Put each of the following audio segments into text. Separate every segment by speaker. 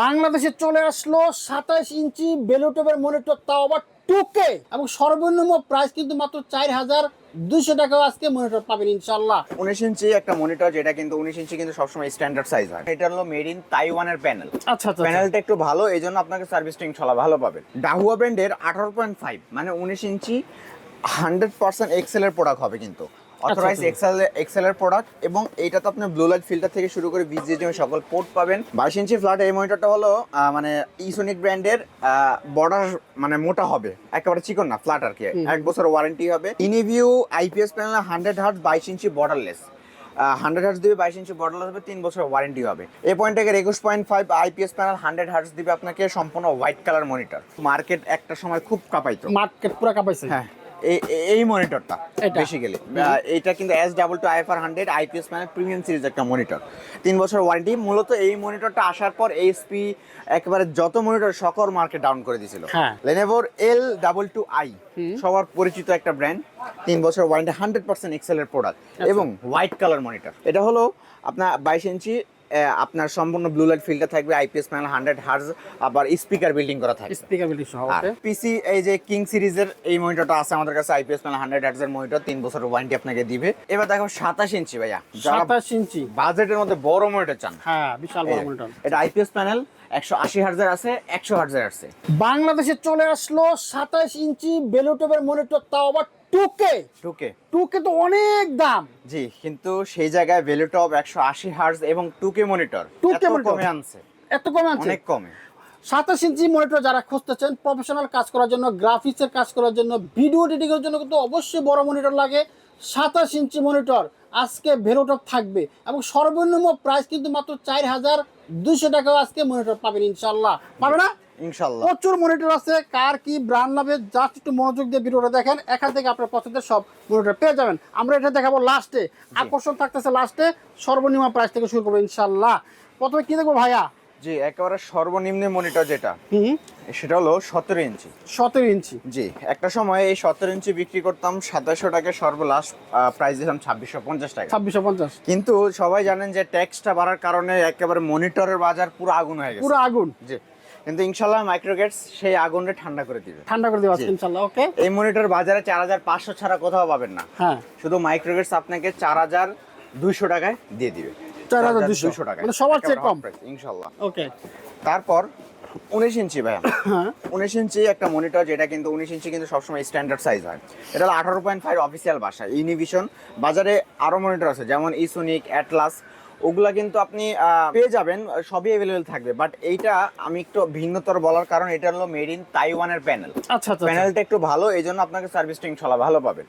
Speaker 1: বাংলাদেশে চলে আসলো সাতাশ ইঞ্চি বেলুটপের মনিটর তাও আবার টুকে এবং সর্বনিম্ন প্রাইস কিন্তু মাত্র চার হাজার দুইশো টাকাও আজকে মনিটর পাবেন ইনশাল্লাহ
Speaker 2: উনিশ ইঞ্চি একটা মনিটর যেটা কিন্তু উনিশ ইঞ্চি কিন্তু সবসময় স্ট্যান্ডার্ড সাইজ হয়। এটা হলো মেড ইন তাইওয়ানের প্যানেল
Speaker 1: আচ্ছা আচ্ছা
Speaker 2: প্যানেলটা একটু ভালো এই জন্য আপনাকে সার্ভিসটা ইনশাল্লাহ ভালো পাবেন। ডাহুয়া ব্র্যান্ডের আঠারো পয়েন্ট ফাইভ মানে উনিশ ইঞ্চি হান্ড্রেড পার্সেন্ট এক্সেলের প্রোডাক্ট হবে কিন্তু। অথরাইজ
Speaker 1: আচ্ছা।
Speaker 2: এক্সেল এক্সেলের প্রোডাক্ট এবং এইটা তো আপনি ব্লু লাইট ফিল্টার থেকে শুরু করে বিজিএ সকল পোর্ট পাবেন। বাইশ ইঞ্চি ফ্ল্যাট এই মনিটরটা হলো মানে ইসোনিক ব্র্যান্ডের বর্ডার মানে মোটা হবে। একেবারে চিকন না ফ্ল্যাট আর কি। এক বছর ওয়ারেন্টি হবে। Uniview IPS panel hundred hertz বাইশ ইঞ্চি বর্ডারলেস হান্ড্রেড হার্টস দিবে বাইশ ইঞ্চি বর্ডারলেস হবে তিন বছর ওয়ারেন্টি হবে। এই পয়েন্ট থেকে একুশ point five IPS panel hundred hertz দিবে আপনাকে সম্পূর্ণ হোয়াইট কালার মনিটর মার্কেট একটা সময় খুব কাঁপাইতো।
Speaker 1: মার্কেট পুরো কাপাইছে।
Speaker 2: হ্যাঁ। এই মনিটরটা? বেসিক্যালি এটা। কিন্তু S double two IFR hundred IPS মানে প্রিমিয়াম সিরিজ একটা মনিটর তিন বছর ওয়ারেন্টি মূলত এই মনিটরটা আসার পর এইচপি একেবারে যত মনিটর সকল মার্কেট ডাউন করে দিয়েছিল। লেনেভোর এল ডাবল টু আই সবার পরিচিত একটা ব্র্যান্ড তিন বছর ওয়ারেন্টি হান্ড্রেড পার্সেন্ট এক্সেলের প্রোডাক্ট। এবং হোয়াইট কালার মনিটর এটা হলো আপনার বাইশ ইঞ্চি আপনার সম্পূর্ণ ব্লু লাইট ফিল্টার থাকবে আইপিএস প্যানেল হান্ড্রেড হার্জ আবার স্পিকার বিল্ডিং করা থাকবে।
Speaker 1: স্পিকার বিল্ডিং সহ
Speaker 2: পিসি এই যে কিং সিরিজের এই মনিটরটা আছে আমাদের কাছে আইপিএস প্যানেল হান্ড্রেড হার্টজের মনিটর তিন বছর ওয়ারেন্টি আপনাকে দিবে। এবার দেখো সাতাশ ইঞ্চি ভাইয়া
Speaker 1: সাতাশ ইঞ্চি।
Speaker 2: বাজেটের মধ্যে বড় মনিটর চান।
Speaker 1: হ্যাঁ বিশাল বড় মনিটর
Speaker 2: এটা আইপিএস প্যানেল একশো আশি হার্জের আছে একশো হার্জের আছে।
Speaker 1: বাংলাদেশে চলে আসলো সাতাশ ইঞ্চি বেলুটপের মনিটর তাও আবার টুকে
Speaker 2: টুকে
Speaker 1: টুকে তো অনেক দাম।
Speaker 2: জি কিন্তু সেই জায়গায় একশো আশি হার্জ এবং টুকে মনিটর
Speaker 1: 2K monitor?
Speaker 2: কমে আনছে।
Speaker 1: এত কমে আছে
Speaker 2: অনেক কমে।
Speaker 1: সাতাশ ইঞ্চি মনিটর যারা খুঁজতেছেন প্রফেশনাল কাজ করার জন্য গ্রাফিক্সের কাজ করার জন্য ভিডিও এডিটিং এর জন্য কিন্তু অবশ্যই বড় মনিটর লাগে। সাতাশ ইঞ্চি মনিটর আজকে ভেরোটপ থাকবে এবং সর্বনিম্ন প্রাইস কিন্তু মাত্র চার হাজার দুইশো টাকাও আজকে মনিটর পাবেন ইনশাল্লাহ পাবে না?
Speaker 2: ইনশাল্লাহ
Speaker 1: প্রচুর মনিটর আছে কার কি ব্র্যান্ড লাগবে জাস্ট একটু মনোযোগ দিয়ে ভিডিওটা দেখেন এখান থেকে আপনার পছন্দের সব মনিটর পেয়ে যাবেন। আমরা এটা দেখাবো লাস্টে আকর্ষণ থাকতেছে লাস্টে সর্বনিম্ন প্রাইস থেকে শুরু করব ইনশাল্লাহ প্রথমে কি দেখব ভাইয়া?
Speaker 2: জি একেবারে সর্বনিম্ন মনিটর যেটা
Speaker 1: হুম
Speaker 2: সেটা হলো সতেরো ইঞ্চি।
Speaker 1: সতেরো ইঞ্চি।
Speaker 2: জি একটা সময় এই সতেরো ইঞ্চি বিক্রি করতাম সাতাশশো টাকা সর্বলাস্ট প্রাইস দিলাম ছাব্বিশশো পঞ্চাশ টাকা।
Speaker 1: ছাব্বিশশো পঞ্চাশ।
Speaker 2: কিন্তু সবাই জানেন যে ট্যাক্সটা বাড়ার কারণে একেবারে মনিটরের বাজার পুরো আগুন হয়ে গেছে।
Speaker 1: পুরো আগুন।
Speaker 2: জি কিন্তু ইনশাল্লাহ মাইক্রোগেটস সেই আগুনটা ঠান্ডা করে দিবে।
Speaker 1: ঠান্ডা করে
Speaker 2: জি।
Speaker 1: ইনশাল্লাহ ওকে
Speaker 2: এই মনিটর বাজারে চার হাজার পাঁচশো ছাড়া কোথাও পাবেন না।
Speaker 1: হ্যাঁ।
Speaker 2: শুধু মাইক্রোগেটস আপনাকে চার হাজার দুইশো টাকায় দিয়ে দিবে।
Speaker 1: 4,200
Speaker 2: টাকায়।
Speaker 1: মানে সবার চেয়ে কম।
Speaker 2: ইনশাল্লাহ।
Speaker 1: ওকে
Speaker 2: তারপর উনিশ ইঞ্চি ভাইয়া।
Speaker 1: হ্যাঁ।
Speaker 2: উনিশ ইঞ্চি একটা মনিটর যেটা কিন্তু উনিশ ইঞ্চি কিন্তু সবসময় স্ট্যান্ডার্ড সাইজ হয়। এটা হলো আঠারো পয়েন্ট ফাইভ অফিসিয়াল বাসা। ইউনিভিশন বাজারে আরও মনিটর আছে যেমন ইসোনিক অ্যাটলাস ওগুলা কিন্তু আপনি পেয়ে যাবেন সবই অ্যাভেলেবেল থাকবে। বাট এইটা আমি একটু ভিন্নতর বলার কারণ এটা হলো মেড ইন তাইওয়ানের প্যানেল
Speaker 1: আচ্ছা আচ্ছা আচ্ছা।
Speaker 2: প্যানেলটা একটু ভালো এই জন্য আপনাকে সার্ভিসটা ইনশাল্লাহ ভালো পাবেন।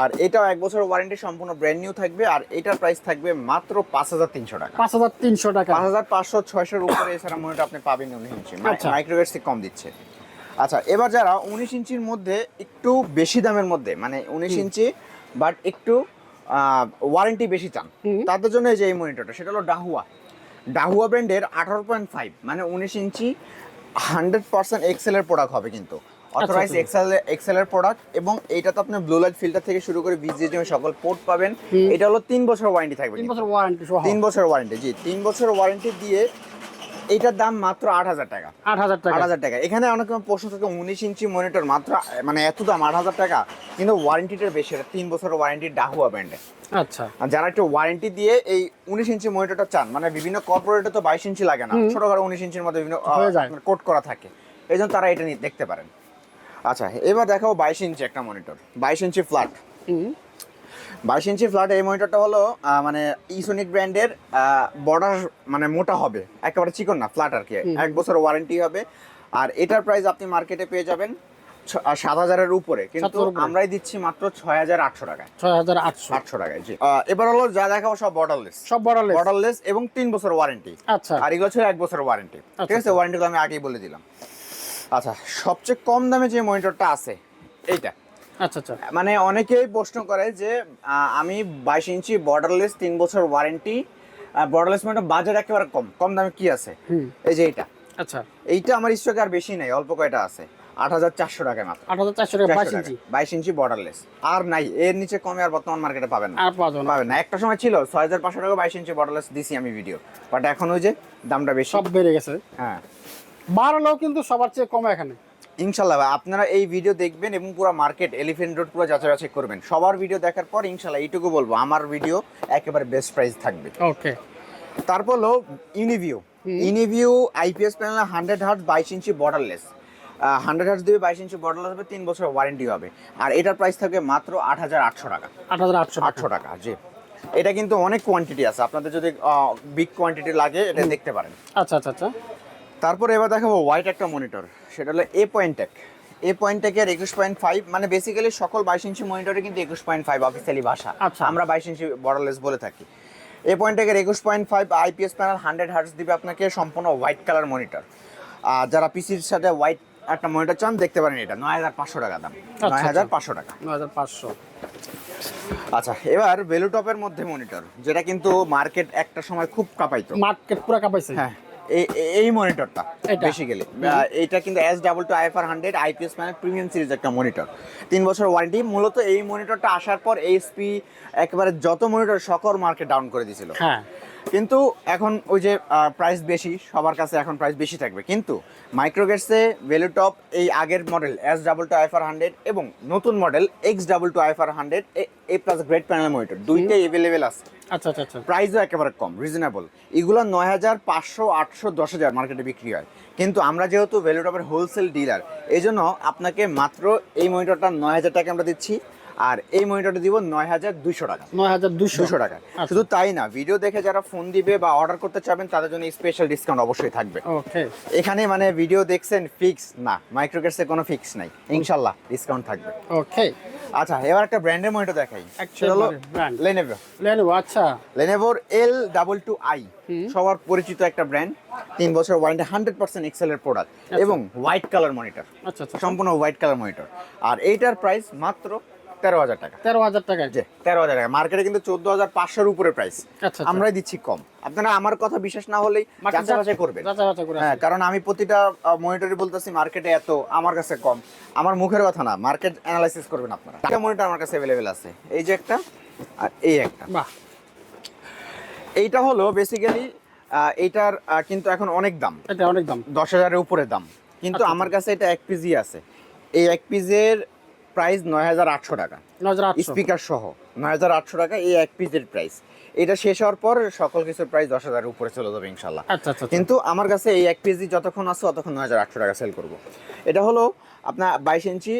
Speaker 2: আর এটাও এক বছর ওয়ারেন্টি সম্পূর্ণ ব্র্যান্ড নিউ থাকবে আর এটার প্রাইস থাকবে মাত্র পাঁচ হাজার তিনশো টাকা।
Speaker 1: পাঁচ হাজার তিনশো টাকা।
Speaker 2: পাঁচ হাজার পাঁচশো ছয়শোর উপরে এছাড়া মনিটর আপনি পাবেন উনিশ ইঞ্চি।
Speaker 1: আচ্ছা।
Speaker 2: মাইক্রোওয়েভ থেকে কম দিচ্ছে। আচ্ছা এবার যারা উনিশ ইঞ্চির মধ্যে একটু বেশি দামের মধ্যে মানে উনিশ ইঞ্চি বাট একটু ওয়ারেন্টি বেশি চান। তাদের জন্য এই যে এই মনিটরটা সেটা হলো ডাহুয়া ডাহুয়া ব্র্যান্ডের আঠারো পয়েন্ট ফাইভ মানে উনিশ ইঞ্চি হান্ড্রেড পার্সেন্ট এক্সেলের প্রোডাক্ট হবে কিন্তু। অথরাইজ। এক্সেল এক্সেলের প্রোডাক্ট এবং এইটা তো আপনি ব্লু লাইট ফিল্টার থেকে শুরু করে বিজিএ সকল পোর্ট পাবেন। এটা হলো তিন বছর ওয়ারেন্টি থাকবে
Speaker 1: তিন বছর ওয়ারেন্টি
Speaker 2: তিন বছর ওয়ারেন্টি জি তিন বছর ওয়ারেন্টি দিয়ে এটার দাম মাত্র আট হাজার টাকা।
Speaker 1: আট হাজার টাকা।
Speaker 2: আট হাজার টাকা। এখানে অনেক সময় প্রশ্ন থাকে উনিশ ইঞ্চি মনিটর মাত্র মানে এত দাম আট হাজার টাকা। কিন্তু ওয়ারেন্টিটা বেশি এটা তিন বছর ওয়ারেন্টি ডাহুয়া ব্র্যান্ডে
Speaker 1: আচ্ছা।
Speaker 2: যারা একটু ওয়ারেন্টি দিয়ে এই উনিশ ইঞ্চি মনিটরটা চান মানে বিভিন্ন কর্পোরেটে তো বাইশ ইঞ্চি লাগে না। ছোট ছোটখাটো উনিশ ইঞ্চির মধ্যে বিভিন্ন কোট করা থাকে। এই জন্য তারা এটা নিয়ে দেখতে পারেন। আচ্ছা এবার দেখাও বাইশ ইঞ্চি একটা মনিটর বাইশ ইঞ্চি ফ্ল্যাট বাইশ ইঞ্চি ফ্ল্যাট এই মনিটরটা হলো মানে ইসোনিক ব্র্যান্ডের বর্ডার মানে মোটা হবে। একেবারে চিকন না ফ্ল্যাট আর কি। এক বছর ওয়ারেন্টি হবে। আর এটার প্রাইস আপনি মার্কেটে পেয়ে যাবেন সাত হাজারের উপরে। কিন্তু আমরাই দিচ্ছি মাত্র ছয় হাজার আটশো টাকায়।
Speaker 1: ছয় হাজার আটশো।
Speaker 2: আটশো টাকায় জি। এবার হলো যা দেখাবো সব বর্ডারলেস
Speaker 1: সব বড়ালে
Speaker 2: বর্ডারলেস এবং তিন বছর ওয়ারেন্টি
Speaker 1: আচ্ছা।
Speaker 2: আর এগুলো ছিল এক বছর ওয়ারেন্টি ঠিক
Speaker 1: আচ্ছা,
Speaker 2: আছে ওয়ারেন্টিগুলো আমি আগেই বলে দিলাম। আচ্ছা সবচেয়ে কম দামে যে মনিটরটা আছে এইটা।
Speaker 1: আচ্ছা আচ্ছা
Speaker 2: মানে অনেকেই প্রশ্ন করে যে আমি বাইশ ইঞ্চি বর্ডারলেস তিন বছর ওয়ারেন্টি বর্ডারলেস মানে বাজার একেবারে কম। কম দামে কি আছে? এই যে এইটা।
Speaker 1: আচ্ছা।
Speaker 2: এইটা আমার স্টকে আর বেশি নাই অল্প কয়টা আছে? আট হাজার চারশো টাকায় মাত্র।
Speaker 1: আট হাজার চারশো টাকা বাইশ ইঞ্চি।
Speaker 2: বাইশ ইঞ্চি বর্ডারলেস আর নাই এর নিচে কমে আর বর্তমান মার্কেটে পাবেন না।
Speaker 1: আর পাওয়া যাবে না।
Speaker 2: পাবেন না। একটা সময় ছিল ছয় হাজার পাঁচশো টাকা বাইশ ইঞ্চি বর্ডারলেস দিছি আমি ভিডিও বাট এখন ওই যে দামটা বেশি।
Speaker 1: সব বেড়ে গেছে।
Speaker 2: হ্যাঁ।
Speaker 1: বাড়লেও কিন্তু সবার চেয়ে কমে এখানে।
Speaker 2: ইনশাল্লাহ ভাই, আপনারা এই ভিডিও দেখবেন এবং পুরো মার্কেট এলিফেন্ট রোড পুরো যাচাই বাছাই করবেন। সবার ভিডিও দেখার পর ইনশাল্লাহ এইটুকু বলব আমার ভিডিও একেবারে বেস্ট প্রাইস থাকবে।
Speaker 1: ওকে
Speaker 2: তারপর হলো Uniview Uniview IPS panel hundred hertz বাইশ ইঞ্চি বর্ডারলেস হান্ড্রেড হার্টস দিবে বাইশ ইঞ্চি বর্ডারলেস হবে তিন বছর ওয়ারেন্টি হবে। আর এটার প্রাইস থাকবে মাত্র আট হাজার আটশো টাকা।
Speaker 1: আট হাজার আটশো
Speaker 2: আটশো টাকা জি। এটা কিন্তু অনেক কোয়ান্টিটি আছে। আপনাদের যদি বিগ কোয়ান্টিটি লাগে এটা দেখতে পারেন।
Speaker 1: আচ্ছা আচ্ছা আচ্ছা।
Speaker 2: তারপর এবার দেখাবো হোয়াইট একটা মনিটর সেটা হলো A point tech A point টেকের একুশ পয়েন্ট ফাইভ মানে বেসিক্যালি সকল বাইশ ইঞ্চি মনিটরে কিন্তু একুশ পয়েন্ট ফাইভ অফিসিয়ালি ভাষা
Speaker 1: আচ্ছা।
Speaker 2: আমরা বাইশ ইঞ্চি বর্ডারলেস বলে থাকি। এ পয়েন্ট টেকের একুশ point five IPS panel hundred hertz দিবে আপনাকে সম্পূর্ণ হোয়াইট কালার মনিটর আর যারা পিসির সাথে হোয়াইট একটা মনিটর চান দেখতে পারেন এটা নয় হাজার পাঁচশো টাকা দাম।
Speaker 1: আচ্ছা,
Speaker 2: নয় হাজার পাঁচশো টাকা।
Speaker 1: নয় হাজার পাঁচশো।
Speaker 2: আচ্ছা এবার বেলুটপের মধ্যে মনিটর যেটা কিন্তু মার্কেট একটা সময় খুব কাঁপাইতো।
Speaker 1: মার্কেট পুরো কাপাইছে?
Speaker 2: হ্যাঁ। এই মনিটরটা? বেসিক্যালি এটা। কিন্তু S double two IFR hundred IPS মানে প্রিমিয়াম সিরিজ একটা মনিটর তিন বছর ওয়ারেন্টি মূলত এই মনিটরটা আসার পর এইচপি একেবারে যত মনিটর সকল মার্কেট ডাউন করে দিয়েছিল
Speaker 1: হ্যাঁ।
Speaker 2: কিন্তু এখন ওই যে প্রাইস বেশি সবার কাছে এখন প্রাইস বেশি থাকবে। কিন্তু মাইক্রোগেটসে ভ্যালুটপ এই আগের model S double two IFR hundred এবং নতুন model X double two IFR hundred A plus great panel monitor দুইটাই অ্যাভেলেবেল আছে।
Speaker 1: আচ্ছা আচ্ছা আচ্ছা।
Speaker 2: প্রাইসও একেবারে কম রিজনেবল এগুলো নয় হাজার পাঁচশো আটশো দশ হাজার মার্কেটে বিক্রি হয়। কিন্তু আমরা যেহেতু ভ্যালুটপের হোলসেল ডিলার এই জন্য আপনাকে মাত্র এই মনিটরটা নয় হাজার টাকা আমরা দিচ্ছি। আর এই মনিটরটা দিব নয় হাজার দুইশো টাকা।
Speaker 1: নয় হাজার দুশো
Speaker 2: দুশো টাকা। শুধু তাই না ভিডিও দেখে যারা ফোন দিবে বা অর্ডার করতে চাবেন তাদের জন্য স্পেশাল ডিসকাউন্ট অবশ্যই থাকবে। এখানে মানে ভিডিও দেখছেন ফিক্স না মাইক্রোগেটসে কোনো ফিক্স নাই। ইনশাল্লাহ ডিসকাউন্ট থাকবে।
Speaker 1: ওকে
Speaker 2: আচ্ছা এবার একটা ব্র্যান্ডের মনিটর দেখাই। হলো
Speaker 1: brand।
Speaker 2: লেনেভো
Speaker 1: আচ্ছা।
Speaker 2: লেনেভোর এল ডাবল টু আই সবার পরিচিত একটা ব্র্যান্ড তিন বছর ওয়ারেন্টি হান্ড্রেড পার্সেন্ট এক্সেলের প্রোডাক্ট এবং হোয়াইট কালার মনিটর
Speaker 1: আচ্ছা আচ্ছা।
Speaker 2: সম্পূর্ণ হোয়াইট কালার মনিটর আর এইটার প্রাইস মাত্র তেরো হাজার টাকা।
Speaker 1: তেরো হাজার টাকা
Speaker 2: যে তেরো হাজার টাকা। মার্কেটে কিন্তু চোদ্দ হাজার পাঁচশোর উপরে প্রাইস
Speaker 1: আচ্ছা আচ্ছা।
Speaker 2: আমরাই দিচ্ছি কম। আপনারা আমার কথা বিশ্বাস না হলেই যাচাই বাছাই করবেন।
Speaker 1: যাচাই বাছাই করে
Speaker 2: হ্যাঁ কারণ আমি প্রতিটা মনিটরে বলতেছি মার্কেটে এত আমার কাছে কম। আমার মুখের কথা না মার্কেট অ্যানালাইসিস করবেন আপনারা। একটা মনিটর আমার কাছে অ্যাভেলেবেল আছে। এই যে একটা আর এই একটা।
Speaker 1: বাহ।
Speaker 2: এইটা হলো বেসিক্যালি এইটার কিন্তু এখন অনেক দাম।
Speaker 1: এটা অনেক দাম।
Speaker 2: দশ হাজারের উপরে দাম। কিন্তু
Speaker 1: আচ্ছা,
Speaker 2: আমার কাছে এটা এক পিজি আছে। এই এক পিজের প্রাইস নয় হাজার আটশো টাকা।
Speaker 1: হাজার
Speaker 2: স্পিকার সহ নয় হাজার আটশো টাকা এই এক পিসের প্রাইস এটা শেষ হওয়ার পর সকল কিছুর প্রাইস দশ হাজারের উপরে চলে যাবে ইনশাল্লাহ
Speaker 1: আচ্ছা আচ্ছা আচ্ছা।
Speaker 2: কিন্তু আমার কাছে এই এক পিজি যতক্ষণ আছে ততক্ষণ নয় হাজার আটশো টাকা সেল করব। এটা হলো আপনার বাইশ ইঞ্চি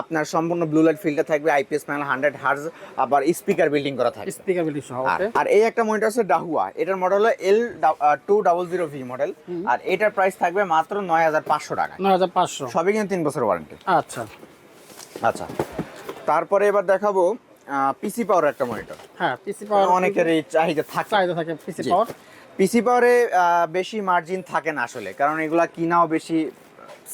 Speaker 2: আপনার সম্পূর্ণ ব্লু লাইট ফিল্টার থাকবে আইপিএস প্যানেল হান্ড্রেড হার্জ আবার স্পিকার বিল্ডিং করা থাকবে।
Speaker 1: স্পিকার বিল্ডিং সহ
Speaker 2: আর এই একটা মনিটর আছে ডাহুয়া এটার মডেল হলো L two double zero V model আর এটার প্রাইস থাকবে মাত্র নয় হাজার পাঁচশো টাকা।
Speaker 1: নয় হাজার পাঁচশো।
Speaker 2: সবই কিন্তু তিন বছর ওয়ারেন্টি
Speaker 1: আচ্ছা।
Speaker 2: আচ্ছা। তারপরে এবার দেখাবো পিসি পাওয়ার একটা মনিটর
Speaker 1: হ্যাঁ পিসি পাওয়ার
Speaker 2: অনেকেরই চাহিদা থাকে।
Speaker 1: চাহিদা থাকে পিসি পাওয়ার
Speaker 2: পিসি পাওয়ারে বেশি মার্জিন থাকে না আসলে কারণ এগুলা কিনাও বেশি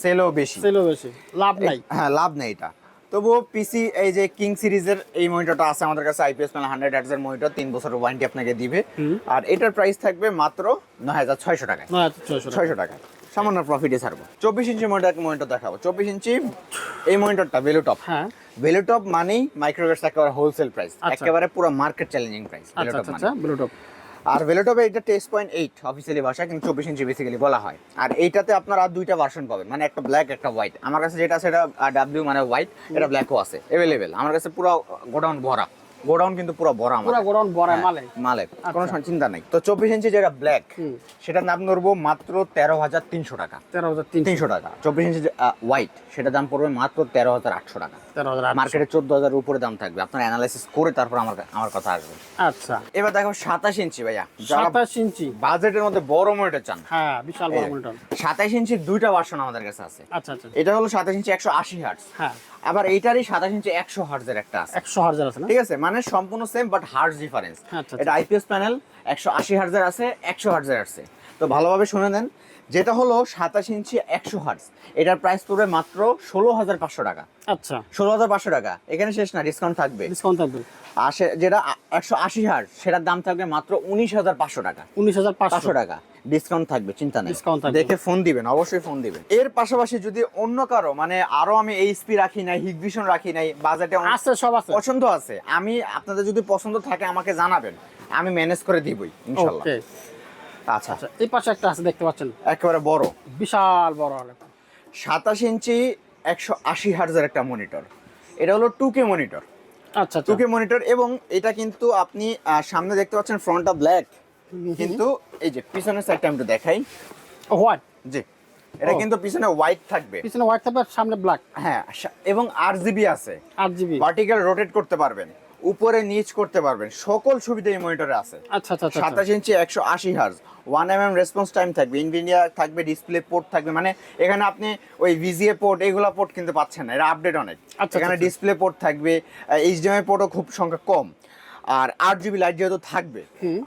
Speaker 2: সেলও বেশি।
Speaker 1: সেলও বেশি। লাভ নাই।
Speaker 2: হ্যাঁ লাভ নেই এটা। তবুও পিসি এই যে কিং সিরিজের এই মনিটরটা আছে আমাদের কাছে আইপিএস প্যানেল হান্ড্রেড হার্টজের মনিটর তিন বছরের ওয়ারেন্টি আপনাকে দিবে। আর এটার প্রাইস থাকবে মাত্র নয় হাজার ছয়শো টাকায়।
Speaker 1: ছয়শো টাকা।
Speaker 2: সামান্য প্রফিটে ছাড়বো। চব্বিশ ইঞ্চি মনিটর মনিটর দেখাবো। চব্বিশ ইঞ্চি এই মনিটরটা ভেলুটপ
Speaker 1: হ্যাঁ।
Speaker 2: ভেলুটপ মানেই মাইক্রোগেটস একেবারে হোলসেল প্রাইস
Speaker 1: আচ্ছা।
Speaker 2: একেবারে পুরো মার্কেট চ্যালেঞ্জিং প্রাইস
Speaker 1: আচ্ছা ব্লুটুথ
Speaker 2: আর ভেলোটপে এটা টেস্ট পয়েন্ট এইট অফিসিয়ালি ভাষা কিন্তু চব্বিশ ইঞ্চি বেসিক্যালি বলা হয়। আর এইটাতে আপনারা দুইটা ভার্সন পাবেন মানে একটা ব্ল্যাক একটা হোয়াইট আমার কাছে যেটা আছে এটা ডাব্লিউ মানে হোয়াইট এটা ব্ল্যাকও আছে অ্যাভেলেবেল আমার কাছে পুরো গোডাউন ভরা। গোডাউন কিন্তু পুরো ভরা আমার
Speaker 1: পুরো গরম বড়াই
Speaker 2: হ্যাঁ,
Speaker 1: মালে।
Speaker 2: মালে কোনো
Speaker 1: আচ্ছা।
Speaker 2: চিন্তা নাই। তো চব্বিশ ইঞ্চি যেটা ব্ল্যাক। সেটার দাম ধরবো মাত্র তেরো হাজার তিনশো টাকা।
Speaker 1: তেরো হাজার তিনশো।
Speaker 2: টাকা। চব্বিশ ইঞ্চি হোয়াইট সেটার দাম পড়বে মাত্র তেরো হাজার আটশো টাকা।
Speaker 1: তেরো হাজার আটশো।
Speaker 2: মার্কেটে চোদ্দ হাজার উপরে দাম থাকবে। আপনার অ্যানালাইসিস করে তারপর আমার আমার কথা আসবে।
Speaker 1: আচ্ছা।
Speaker 2: এবার দেখো সাতাশ ইঞ্চি ভাইয়া।
Speaker 1: সাতাশ ইঞ্চি।
Speaker 2: বাজেটের মধ্যে বড় মনিটর চান।
Speaker 1: হ্যাঁ বিশাল বড় মনিটর
Speaker 2: সাতাশ ইঞ্চির দুইটা ভার্সন আমাদের কাছে আছে।
Speaker 1: আচ্ছা আচ্ছা।
Speaker 2: এটা হলো সাতাশ ইঞ্চি একশো আশি হার্টস
Speaker 1: হ্যাঁ।
Speaker 2: আবার এইটারই সাতাশ ইঞ্চি একশো হার্জের একটা আছে।
Speaker 1: একশো হাজার আছে
Speaker 2: ঠিক আছে? মানে সম্পূর্ণ সেম বাট হার্জ ডিফারেন্স এটা আইপিএস প্যানেল একশো আশি হার্জের আছে একশো হার্জের আছে। তো ভালোভাবে শুনে নেন। যেটা হলো সাতাশ ইঞ্চি একশো হার্স এটার প্রাইস পড়বে মাত্র ষোলো হাজার পাঁচশো টাকা।
Speaker 1: আচ্ছা।
Speaker 2: ষোলো হাজার পাঁচশো টাকা। এখানে শেষ না ডিসকাউন্ট থাকবে।
Speaker 1: ডিসকাউন্ট থাকবে।
Speaker 2: আর যেটা একশো আশি হার্স সেটার দাম থাকবে মাত্র উনিশ হাজার পাঁচশো টাকা।
Speaker 1: উনিশ হাজার
Speaker 2: পাঁচশো। টাকা। ডিসকাউন্ট থাকবে চিন্তা নেই।
Speaker 1: থাকবে।
Speaker 2: দেখে ফোন দিবেন অবশ্যই ফোন দিবেন। এর পাশাপাশি যদি অন্য কারও মানে আরও আমি এইচপি রাখি নাই হিগভিশন রাখি নাই বাজেটে
Speaker 1: আছে সব আছে।
Speaker 2: পছন্দ আছে আমি আপনাদের যদি পছন্দ থাকে আমাকে জানাবেন আমি ম্যানেজ করে দিবই ইনশাল্লাহ।
Speaker 1: ওকে
Speaker 2: আচ্ছা।
Speaker 1: আচ্ছা এই পাশে একটা আছে দেখতে পাচ্ছেন?
Speaker 2: একেবারে বড়।
Speaker 1: বিশাল বড় হলে
Speaker 2: সাতাশ ইঞ্চি একশো আশি হার্জের একটা মনিটর। এটা হলো টু কে মনিটর।
Speaker 1: আচ্ছা
Speaker 2: টু
Speaker 1: আচ্ছা
Speaker 2: কে মনিটর এবং এটা কিন্তু আপনি সামনে দেখতে পাচ্ছেন ফ্রন্টটা ব্ল্যাক কিন্তু এই যে পিছনের সাইডটা আমি একটু দেখাই।
Speaker 1: হোয়াইট
Speaker 2: জি। এটা কিন্তু পিছনে হোয়াইট থাকবে।
Speaker 1: পিছনে হোয়াইট থাকবে সামনে ব্ল্যাক
Speaker 2: হ্যাঁ এবং আট জিবি আছে।
Speaker 1: আট জিবি
Speaker 2: ভার্টিক্যাল রোটেট করতে পারবেন। উপরে নিচ করতে পারবেন। সকল সুবিধা এই মনিটরে আছে।
Speaker 1: আচ্ছা আচ্ছা আচ্ছা।
Speaker 2: সাতাশ ইঞ্চি একশো আশি hertz one M M response time থাকবে। ইনভিনিয়া থাকবে ডিসপ্লে পোর্ট থাকবে। মানে এখানে আপনি ওই ভিজিএ পোর্ট এগুলো পোর্ট কিন্তু পাচ্ছেন না। এটা আপডেট অনেক।
Speaker 1: আচ্ছা,
Speaker 2: এখানে
Speaker 1: আচ্ছা।
Speaker 2: ডিসপ্লে পোর্ট থাকবে। এইচডিএমআই পোর্টও খুব সংখ্যা কম। আর আট জিবি লাইট যেহেতু থাকবে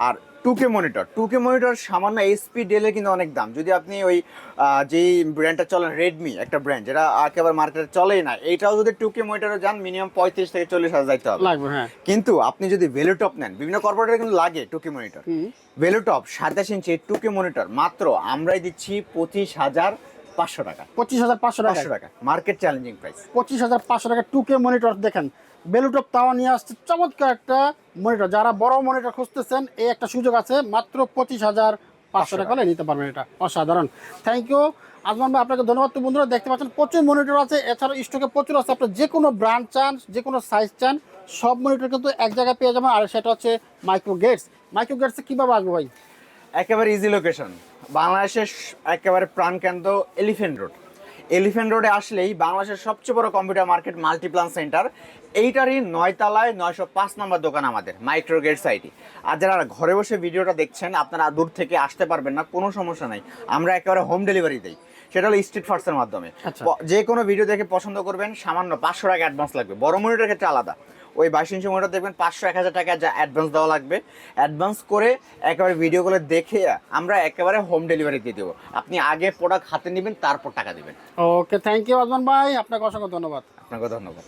Speaker 2: আর two K monitor two K monitor সামান্য এসপি ডেলের কিন্তু অনেক দাম। যদি আপনি ওই যেই ব্র্যান্ডটা চলেন রেডমি একটা ব্র্যান্ড যেটা একেবারে মার্কেটে চলেই না এইটাও যদি টু কে মনিটরে যান মিনিমাম পঁয়ত্রিশ থেকে চল্লিশ হাজার যাইতে হবে।
Speaker 1: লাগবে হ্যাঁ।
Speaker 2: কিন্তু আপনি যদি ভেলোটপ নেন বিভিন্ন কর্পোরেটরে কিন্তু লাগে টুকে মনিটর। ভেলোটপ সাতাশ ইঞ্চি টুকে মনিটর মাত্র আমরাই দিচ্ছি পঁচিশ হাজার পাঁচশো টাকা।
Speaker 1: পঁচিশ হাজার পাঁচশো টাকা।
Speaker 2: টাকা। মার্কেট চ্যালেঞ্জিং প্রাইস
Speaker 1: পঁচিশ হাজার পাঁচশো টাকা টু কে মনিটর দেখেন বেলুটপ তাওয়া নিয়ে আসছে চমৎকার একটা মনিটর যারা বড় মনিটর খুঁজতেছেন এই একটা সুযোগ আছে মাত্র পঁচিশ হাজার পাঁচশো টাকা হলে নিতে পারবেন এটা। অসাধারণ। থ্যাংক ইউ আজমান ভাই আপনাকে ধন্যবাদ। তো বন্ধুরা দেখতে পাচ্ছেন প্রচুর মনিটর আছে। এছাড়াও স্টকে প্রচুর আছে। আপনার যে কোনো ব্র্যান্ড চান যে কোনো সাইজ চান সব মনিটর কিন্তু এক জায়গায় পেয়ে যাবেন। আর সেটা হচ্ছে মাইক্রো গেটস মাইক্রো গেটসে কীভাবে আসব ভাই?
Speaker 2: একেবারে ইজি লোকেশন বাংলাদেশের একেবারে প্রাণকেন্দ্র এলিফেন্ট রোড এলিফেন্ট রোডে আসলেই বাংলাদেশের সবচেয়ে বড় কম্পিউটার মার্কেট মাল্টিপ্লান সেন্টার এইটারই নয়তলায় নয়শো পাঁচ নম্বর দোকান আমাদের মাইক্রো গেট সাইটি আর যারা ঘরে বসে ভিডিওটা দেখছেন আপনারা দূর থেকে আসতে পারবেন না কোনো সমস্যা নাই। আমরা একেবারে হোম ডেলিভারি দিই। সেটা হলো স্ট্রিট ফার্সের মাধ্যমে।
Speaker 1: আচ্ছা।
Speaker 2: যে কোনো ভিডিও দেখে পছন্দ করবেন সামান্য পাঁচশো টাকা অ্যাডভান্স লাগবে। বড় মনিটরের ক্ষেত্রে আলাদা। ওই বাইশ ইঞ্চি মোটর দেখবেন পাঁচশো এক হাজার টাকা যা অ্যাডভান্স দেওয়া লাগবে। অ্যাডভান্স করে একেবারে ভিডিওগুলো দেখে আমরা একেবারে হোম ডেলিভারি দিয়ে দেবো। আপনি আগে প্রোডাক্ট হাতে নেবেন তারপর টাকা দেবেন।
Speaker 1: ওকে থ্যাংক ইউ আজমান ভাই। আপনাকে অসংখ্য ধন্যবাদ।
Speaker 2: আপনাকে ধন্যবাদ।